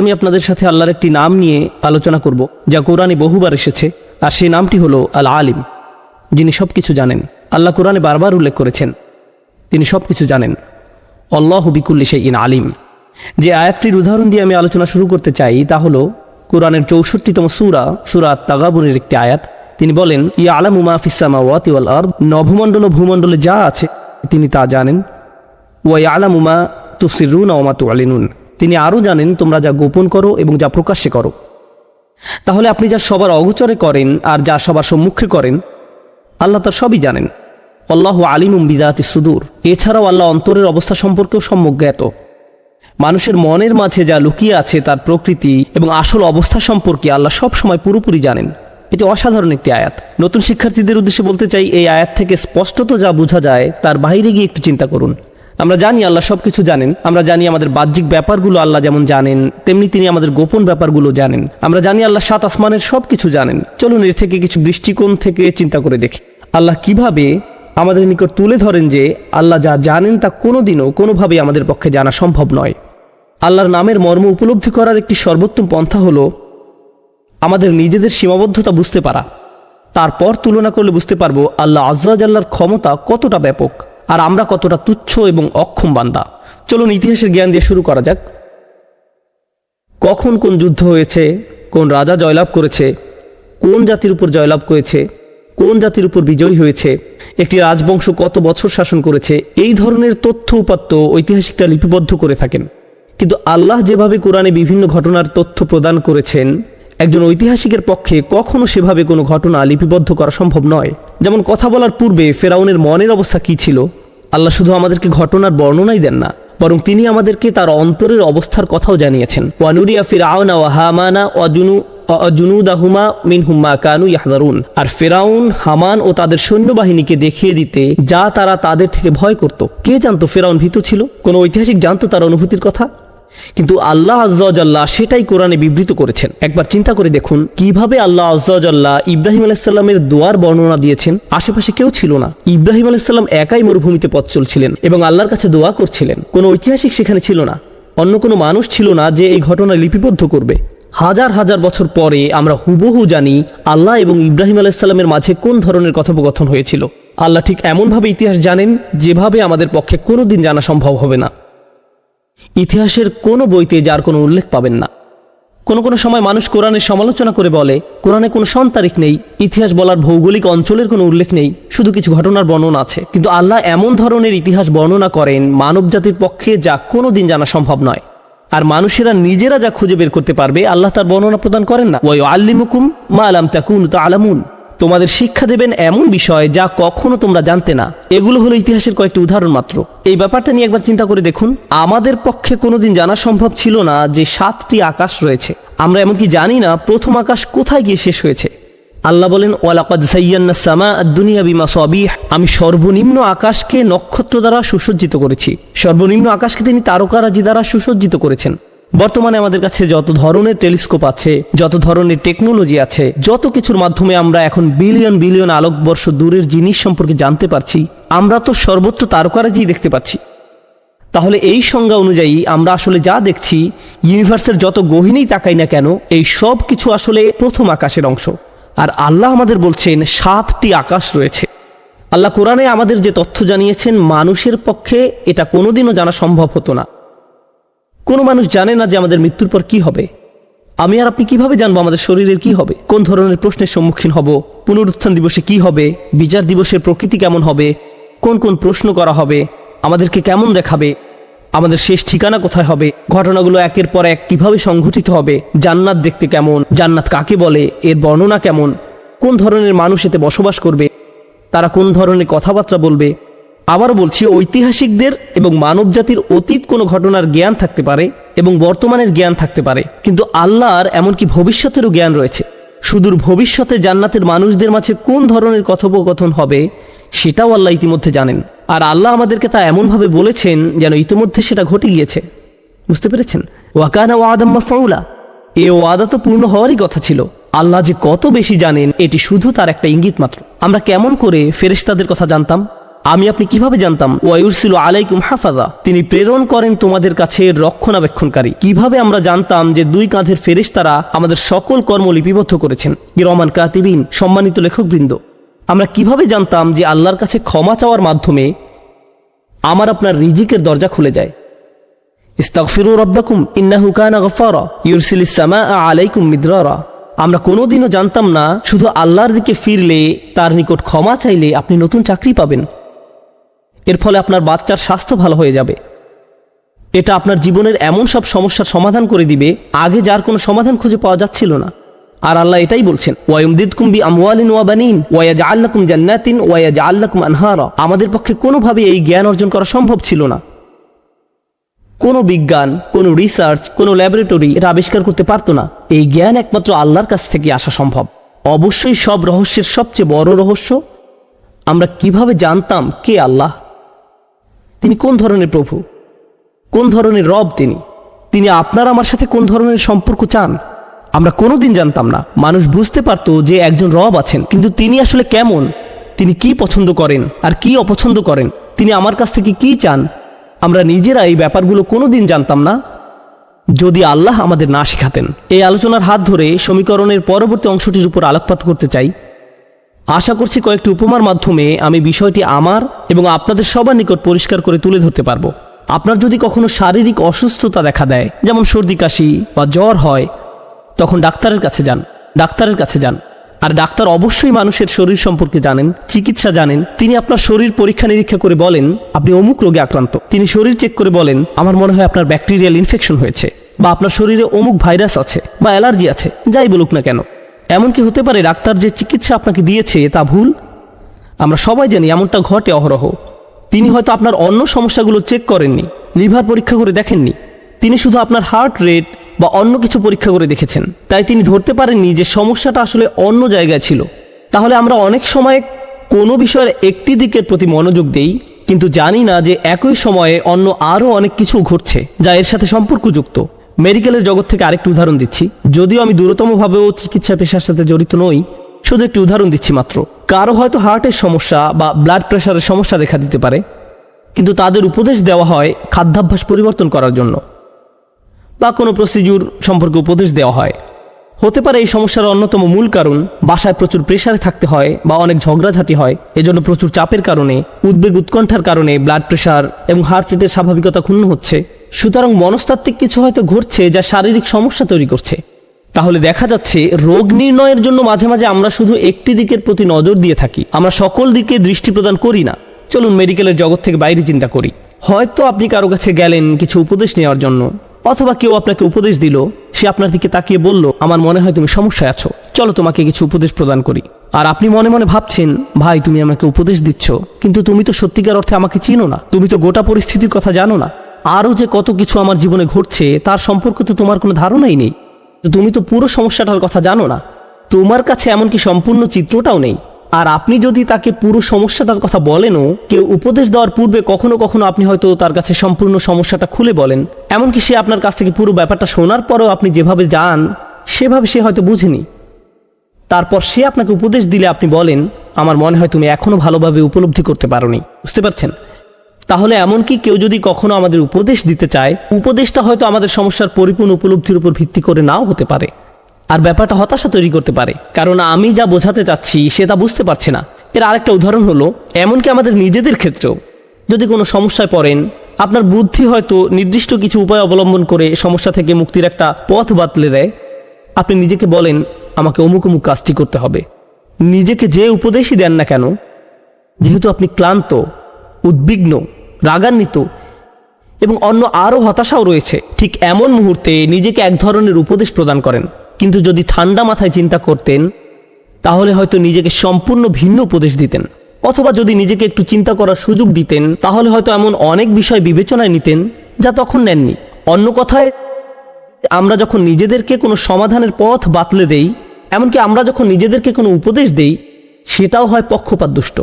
আমি আপনাদের সাথে আল্লাহর একটি নাম নিয়ে আলোচনা করব, যা কোরআনে বহুবার এসেছে, আর সেই নামটি হলো আল আলিম যিনি সব কিছু জানেন, আল্লাহ কোরআনে বারবার উল্লেখ করেছেন, তিনি সব কিছু জানেন। অল্লাহ বিকুল্লি সেই ইন আলিম। যে আয়াতটির উদাহরণ দিয়ে আমি আলোচনা শুরু করতে চাই, তা হলো কোরআনের চৌষট্টিতম সুরা সুরা তাগাবুরের একটি আয়াত। তিনি বলেন ইয়া আলামু মা ফিসামা ওয়াতি ওয়াল আরদ নভমণ্ডল ও ভূমণ্ডলে যা আছে, তিনি তা জানেন। ওয়া আলামু মা তুসিরুন ওমা তুয়ালিনুন তিনি আরও জানেন তোমরা যা গোপন করো এবং যা প্রকাশ্যে করো। তাহলে আপনি যা সবার অগোচরে করেন আর যা সবার সম্মুখে করেন, আল্লাহ তার সবই জানেন। আল্লাহ আলিমুম বিদাতি সুদূর। এছাড়াও আল্লাহ অন্তরের অবস্থা সম্পর্কেও সম্যক জ্ঞাত। মানুষের মনের মাঝে যা লুকিয়ে আছে তার প্রকৃতি এবং আসল অবস্থা সম্পর্কে আল্লাহ সব সময় পুরোপুরি জানেন। এটি অসাধারণ একটি আয়াত। নতুন শিক্ষার্থীদের উদ্দেশ্যে বলতে চাই, এই আয়াত থেকে স্পষ্টত যা বোঝা যায়, তার বাইরে গিয়ে একটু চিন্তা করুন। আমরা জানি আল্লাহ সব কিছু জানেন, আমরা জানি আমাদের বাহ্যিক ব্যাপারগুলো আল্লাহ যেমন জানেন, তেমনি তিনি আমাদের গোপন ব্যাপারগুলো জানেন। আমরা জানি আল্লাহ সাত আসমানের সব কিছু জানেন। চলুন এর থেকে কিছু দৃষ্টিকোণ থেকে চিন্তা করে দেখি। আল্লাহ কীভাবে আমাদের নিকট তুলে ধরেন যে আল্লাহ যা জানেন তা কোনোদিনও, কোনোভাবেই আমাদের পক্ষে জানা সম্ভব নয়। আল্লাহর নামের মর্ম উপলব্ধি করার একটি সর্বোত্তম পন্থা হল আমাদের নিজেদের সীমাবদ্ধতা বুঝতে পারা। তারপর তুলনা করলে বুঝতে পারব আল্লাহ আজরাজ আল্লাহর ক্ষমতা কতটা ব্যাপক। আর আমরা কতটা তুচ্ছ এবং অক্ষম বান্দা। চলুন ইতিহাসের জ্ঞান দিয়ে শুরু করা যাক। কখন কোন যুদ্ধ হয়েছে, কোন রাজা জয়লাভ করেছে, কোন জাতির উপর জয়লাভ করেছে, কোন জাতির উপর বিজয়ী হয়েছে, একটি রাজবংশ কত বছর শাসন করেছে, এই ধরনের তথ্য উপাত্ত ঐতিহাসিকটা লিপিবদ্ধ করে থাকেন। কিন্তু আল্লাহ যেভাবে কোরআনে বিভিন্ন ঘটনার তথ্য প্রদান করেছেন, একজন ঐতিহাসিকের পক্ষে কখনো সেভাবে কোনো ঘটনা লিপিবদ্ধ করা সম্ভব নয়। যেমন কথা বলার পূর্বে ফেরাউনের মনের অবস্থা কি ছিল? আল্লাহ শুধু আমাদেরকে ঘটনার বর্ণনাই দেন না, বরং তিনি আমাদেরকে তার অন্তরের অবস্থার কথাও জানিয়েছেন। ওয়ানুরিয়া ফিরাউনা ওয়া হামানা ওয়াজুনু অজুনুদাহুমা মিন হুম্মা কানু ইয়াহদারুন। আর ফেরাউন, হামান ও তাদের সৈন্যবাহিনীকে দেখিয়ে দিতে যা তারা তাদের থেকে ভয় করত। কে জানতো ফেরাউন ভীত ছিল? কোনো ঐতিহাসিক জানতো তার অনুভূতির কথা? কিন্তু আল্লাহ আজ্লাহ সেটাই কোরআনে বিবৃত করেছেন। একবার চিন্তা করে দেখুন, কীভাবে আল্লাহ আজ্লাহ ইব্রাহিম আলাইসাল্লামের দোয়ার বর্ণনা দিয়েছেন? আশেপাশে কেউ ছিল না। ইব্রাহিম আলাইসাল্লাম একাই মরুভূমিতে পথ চলছিলেন এবং আল্লাহর কাছে দোয়া করছিলেন। কোনো ঐতিহাসিক সেখানে ছিল না। অন্য কোনো মানুষ ছিল না যে এই ঘটনা লিপিবদ্ধ করবে। হাজার হাজার বছর পরে আমরা হুবহু জানি আল্লাহ এবং ইব্রাহিম আলাইসাল্লামের মাঝে কোন ধরনের কথোপকথন হয়েছিল। আল্লাহ ঠিক এমনভাবে ইতিহাস জানেন, যেভাবে আমাদের পক্ষে কোনোদিন জানা সম্ভব হবে না। ইতিহাসের কোনো বইতে যার কোনো উল্লেখ পাবেন না। কোনো কোনো সময় মানুষ কোরআনের সমালোচনা করে বলে, কোরআনে কোনো সন্তারিখ নেই, ইতিহাস বলার ভৌগোলিক অঞ্চলের কোনো উল্লেখ নেই, শুধু কিছু ঘটনার বর্ণনা আছে। কিন্তু আল্লাহ এমন ধরনের ইতিহাস বর্ণনা করেন মানব জাতির পক্ষে যা কোনো দিন জানা সম্ভব নয়। আর মানুষেরা নিজেরা যা খুঁজে বের করতে পারবে, আল্লাহ তার বর্ণনা প্রদান করেন না। ওই আল্লিমুকুম মা আলাম তাকুন তা আলামুন তোমাদের শিক্ষা দেবেন এমন বিষয় যা কখনো তোমরা জানতে না। এগুলো হলো ইতিহাসের কয়েকটি উদাহরণ মাত্র। এই ব্যাপারটা নিয়ে একবার চিন্তা করে দেখুন। আমাদের পক্ষে কোনোদিন জানা সম্ভব ছিল না যে সাতটি আকাশ রয়েছে। আমরা এমনকি জানি না প্রথম আকাশ কোথায় গিয়ে শেষ হয়েছে। আল্লাহ বলেন, ওয়ালাকাদ সামা বিমা সবিহ। আমি সর্বনিম্ন আকাশকে নক্ষত্র দ্বারা সুসজ্জিত করেছি। সর্বনিম্ন আকাশকে তিনি তারকারাজি দ্বারা সুসজ্জিত করেছেন। বর্তমানে আমাদের কাছে যত ধরনের টেলিস্কোপ আছে, যত ধরনের টেকনোলজি আছে, যত কিছুর মাধ্যমে আমরা এখন বিলিয়ন বিলিয়ন আলোকবর্ষ দূরের জিনিস সম্পর্কে জানতে পারছি, আমরা তো সর্বত্র তারকারাজি দেখতে পাচ্ছি। তাহলে এই সংজ্ঞা অনুযায়ী আমরা আসলে যা দেখছি, ইউনিভার্সের যত গহিনেই তাকাই না কেন, এই সব কিছু আসলে প্রথম আকাশের অংশ। আর আল্লাহ আমাদের বলছেন, সাতটি আকাশ রয়েছে। আল্লাহ কোরআনে আমাদের যে তথ্য জানিয়েছেন, মানুষের পক্ষে এটা কোনোদিনও জানা সম্ভব হতো না। কোনো মানুষ জানে না যে আমাদের মৃত্যুর পর কি হবে। আমি আর আপনি কীভাবে জানব আমাদের শরীরের কি হবে? কোন ধরনের প্রশ্নের সম্মুখীন হব? পুনরুত্থান দিবসে কি হবে? বিচার দিবসের প্রকৃতি কেমন হবে? কোন কোন প্রশ্ন করা হবে? আমাদেরকে কেমন দেখাবে? আমাদের শেষ ঠিকানা কোথায় হবে? ঘটনাগুলো একের পর এক কীভাবে সংঘটিত হবে? জান্নাত দেখতে কেমন? জান্নাত কাকে বলে? এর বর্ণনা কেমন? কোন ধরনের মানুষ এতে বসবাস করবে? তারা কোন ধরনের কথাবার্তা বলবে? আবার বলছি, ঐতিহাসিকদের এবং মানবজাতির অতীত কোনো ঘটনার জ্ঞান থাকতে পারে এবং বর্তমানের জ্ঞান থাকতে পারে। কিন্তু আল্লাহর এমনকি ভবিষ্যতেরও জ্ঞান রয়েছে। সুদূর ভবিষ্যতে জান্নাতের মানুষদের মাঝে কোন ধরনের কথোপকথন হবে, সেটাও আল্লাহ ইতিমধ্যে জানেন। আর আল্লাহ আমাদেরকে তা এমনভাবে বলেছেন যেন ইতিমধ্যে সেটা ঘটে গিয়েছে। বুঝতে পেরেছেন? ওয়াকানা ওয়াদাম্মা ফাউলা। এ ওয়াদা তো পূর্ণ হওয়ারই কথা ছিল। আল্লাহ যে কত বেশি জানেন, এটি শুধু তার একটা ইঙ্গিত মাত্র। আমরা কেমন করে ফেরেশতাদের কথা জানতাম? আমি আপনি কীভাবে জানতাম? ওয়াইউরসিল আলাইকুম হাফাজা। তিনি প্রেরণ করেন তোমাদের কাছে রক্ষণাবেক্ষণকারী। কীভাবে আমরা জানতাম যে দুই কাঁধের ফেরেশতারা আমাদের সকল কর্ম লিপিবদ্ধ করেছেন? রহমান কাতিবিন, সম্মানিত লেখকবৃন্দ, আমরা কীভাবে জানতাম যে আল্লাহর কাছে ক্ষমা চাওয়ার মাধ্যমে আমার আপনার রিজিকের দরজা খুলে যায়? ইস্তাগফিরু রাব্বাকুম, ইন্নাহু কানা গফারা ইউরসিলিস সামাআ আলাইকুম মিদরারা। আমরা কোনোদিনও জানতাম না, শুধু আল্লাহর দিকে ফিরলে, তার নিকট ক্ষমা চাইলে আপনি নতুন চাকরি পাবেন। এর ফলে আপনার বাচ্চার স্বাস্থ্য ভালো হয়ে যাবে। এটা আপনার জীবনের এমন সব সমস্যার সমাধান করে দিবে, আগে যার কোনো সমাধান খুঁজে পাওয়া যাচ্ছিল না। আর আল্লাহ এটাই বলছেন, ওয়ায়ুমদিদকুম বি আমওয়ালিন ওয়া বানিন জান্নাতিন ওয়াজ আল্লাকুম আনহারা। আমাদের পক্ষে কোনোভাবে এই জ্ঞান অর্জন করা সম্ভব ছিল না। কোনো বিজ্ঞান, কোনো রিসার্চ, কোনো ল্যাবরেটরি এটা আবিষ্কার করতে পারতো না। এই জ্ঞান একমাত্র আল্লাহর কাছ থেকে আসা সম্ভব। অবশ্যই সব রহস্যের সবচেয়ে বড় রহস্য, আমরা কীভাবে জানতাম কে আল্লাহ? তিনি কোন ধরনের প্রভু? কোন ধরনের রব তিনি? তিনি আপনার আমার সাথে কোন ধরনের সম্পর্ক চান? আমরা কোনোদিন জানতাম না। মানুষ বুঝতে পারতো যে একজন রব আছেন, কিন্তু তিনি আসলে কেমন? তিনি কি পছন্দ করেন আর কি অপছন্দ করেন? তিনি আমার কাছ থেকে কি চান? আমরা নিজেরা এই ব্যাপারগুলো কোনোদিন জানতাম না। যদি আল্লাহ আমাদের না শেখাতেন, এই আলোচনার হাত ধরে সমীকরণের পরবর্তী অংশটির উপর আলোকপাত করতে চাই। আশা করছি কয়েকটি উপমার মাধ্যমে আমি বিষয়টি আমার এবং আপনাদের সবার নিকট পরিষ্কার করে তুলে ধরতে পারব। আপনার যদি কখনো শারীরিক অসুস্থতা দেখা দেয়, যেমন সর্দি, কাশি বা জ্বর হয়, তখন ডাক্তারের কাছে যান, ডাক্তারের কাছে যান। আর ডাক্তার অবশ্যই মানুষের শরীর সম্পর্কে জানেন, চিকিৎসা জানেন। তিনি আপনার শরীর পরীক্ষা নিরীক্ষা করে বলেন, আপনি অমুক রোগে আক্রান্ত। তিনি শরীর চেক করে বলেন, আমার মনে হয় আপনার ব্যাকটেরিয়াল ইনফেকশন হয়েছে বা আপনার শরীরে অমুক ভাইরাস আছে বা অ্যালার্জি আছে, যাই বলুক না কেন। এমনকি হতে পারে ডাক্তার যে চিকিৎসা আপনাকে দিয়েছে, তা ভুল। আমরা সবাই জানি এমনটা ঘটে অহরহ। তিনি হয়তো আপনার অন্য সমস্যাগুলো চেক করেননি, লিভার পরীক্ষা করে দেখেননি। তিনি শুধু আপনার হার্ট রেট বা অন্য কিছু পরীক্ষা করে দেখেছেন। তাই তিনি ধরতে পারেননি যে সমস্যাটা আসলে অন্য জায়গায় ছিল। তাহলে আমরা অনেক সময় কোনো বিষয়ের একটি দিকের প্রতি মনোযোগ দেই, কিন্তু জানি না যে একই সময়ে অন্য আরও অনেক কিছু ঘটছে, যা এর সাথে সম্পর্কযুক্ত। মেডিকেলের জগৎ থেকে আরেকটি উদাহরণ দিচ্ছি। যদিও আমি দূরতমভাবেও চিকিৎসা পেশার সাথে জড়িত নই, শুধু একটি উদাহরণ দিচ্ছি মাত্র। কারও হয়তো হার্টের সমস্যা বা ব্লাড প্রেশারের সমস্যা দেখা দিতে পারে, কিন্তু তাদের উপদেশ দেওয়া হয় খাদ্যাভ্যাস পরিবর্তন করার জন্য বা কোনো প্রসিডিউর সম্পর্কে উপদেশ দেওয়া হয়। হতে পারে এই সমস্যার অন্যতম মূল কারণ, বাসায় প্রচুর প্রেশারে থাকতে হয় বা অনেক ঝগড়াঝাটি হয়, এজন্য প্রচুর চাপের কারণে, উদ্বেগ উৎকণ্ঠার কারণে ব্লাড প্রেশার এবং হার্ট রেটের স্বাভাবিকতা ক্ষুণ্ণ হচ্ছে। সুতরাং মনস্তাত্ত্বিক কিছু হয়তো ঘটছে যা শারীরিক সমস্যা তৈরি করছে। তাহলে দেখা যাচ্ছে, রোগ নির্ণয়ের জন্য মাঝে মাঝে আমরা শুধু একটি দিকের প্রতি নজর দিয়ে থাকি। আমরা সকল দিকে দৃষ্টি প্রদান করি না। চলুন মেডিকেলের জগৎ থেকে বাইরে চিন্তা করি। হয়তো আপনি কারও কাছে গেলেন কিছু উপদেশ নেওয়ার জন্য। অথবা কেউ আপনাকে উপদেশ দিল, সে আপনার দিকে তাকিয়ে বলল, আমার মনে হয় তুমি সমস্যায় আছো। চলো তোমাকে কিছু উপদেশ প্রদান করি। আর আপনি মনে মনে ভাবছেন, ভাই, তুমি আমাকে উপদেশ দিচ্ছ, কিন্তু তুমি তো সত্যিকার অর্থে আমাকে চিনো না। তুমি তো গোটা পরিস্থিতির কথা জানো না। আরও যে কত কিছু আমার জীবনে ঘটছে, তার সম্পর্কে তো তোমার কোনো ধারণাই নেই। তুমি তো পুরো সমস্যাটার কথা জানো না। তোমার কাছে এমনকি সম্পূর্ণ চিত্রটাও নেই। আর আপনি যদি তাকে পুরো সমস্যাটার কথা বলেনও, কেউ উপদেশ দেওয়ার পূর্বে কখনো কখনো আপনি হয়তো তার কাছে সম্পূর্ণ সমস্যাটা খুলে বলেন। এমনকি সে আপনার কাছ থেকে পুরো ব্যাপারটা শোনার পরেও আপনি যেভাবে যান, সেভাবে সে হয়তো বুঝেনি। তারপর সে আপনাকে উপদেশ দিলে আপনি বলেন, আমার মনে হয় তুমি এখনও ভালোভাবে উপলব্ধি করতে পারোনি। বুঝতে পারছেন? তাহলে এমনকি কেউ যদি কখনো আমাদের উপদেশ দিতে চায়, উপদেশটা হয়তো আমাদের সমস্যার পরিপূর্ণ উপলব্ধির উপর ভিত্তি করে নাও হতে পারে। আর ব্যাপারটা হতাশা তৈরি করতে পারে। কারণ আমি যা বোঝাতে চাচ্ছি, সে তা বুঝতে পারছে না। এর আরেকটা উদাহরণ হলো, এমনকি আমাদের নিজেদের ক্ষেত্রেও। যদি কোনো সমস্যায় পড়েন, আপনার বুদ্ধি হয়তো নির্দিষ্ট কিছু উপায় অবলম্বন করে সমস্যা থেকে মুক্তির একটা পথ বাতলে দেয়। আপনি নিজেকে বলেন, আমাকে অমুক অমুক কাজটি করতে হবে। নিজেকে যে উপদেশই দেন না কেন, যেহেতু আপনি ক্লান্ত, উদ্বিগ্ন, রাগান্বিত এবং অন্য আরও হতাশাও রয়েছে, ঠিক এমন মুহূর্তে নিজেকে এক ধরনের উপদেশ প্রদান করেন। কিন্তু যদি ঠান্ডা মাথায় চিন্তা করতেন, তাহলে হয়তো নিজেকে সম্পূর্ণ ভিন্ন উপদেশ দিতেন। অথবা যদি নিজেকে একটু চিন্তা করার সুযোগ দিতেন, তাহলে হয়তো এমন অনেক বিষয় বিবেচনায় নিতেন যা তখন নেননি। অন্য কথায়, আমরা যখন নিজেদেরকে কোনো সমাধানের পথ বাতলে দেই, এমনকি আমরা যখন নিজেদেরকে কোনো উপদেশ দেই, সেটাও হয় পক্ষপাত দুষ্ট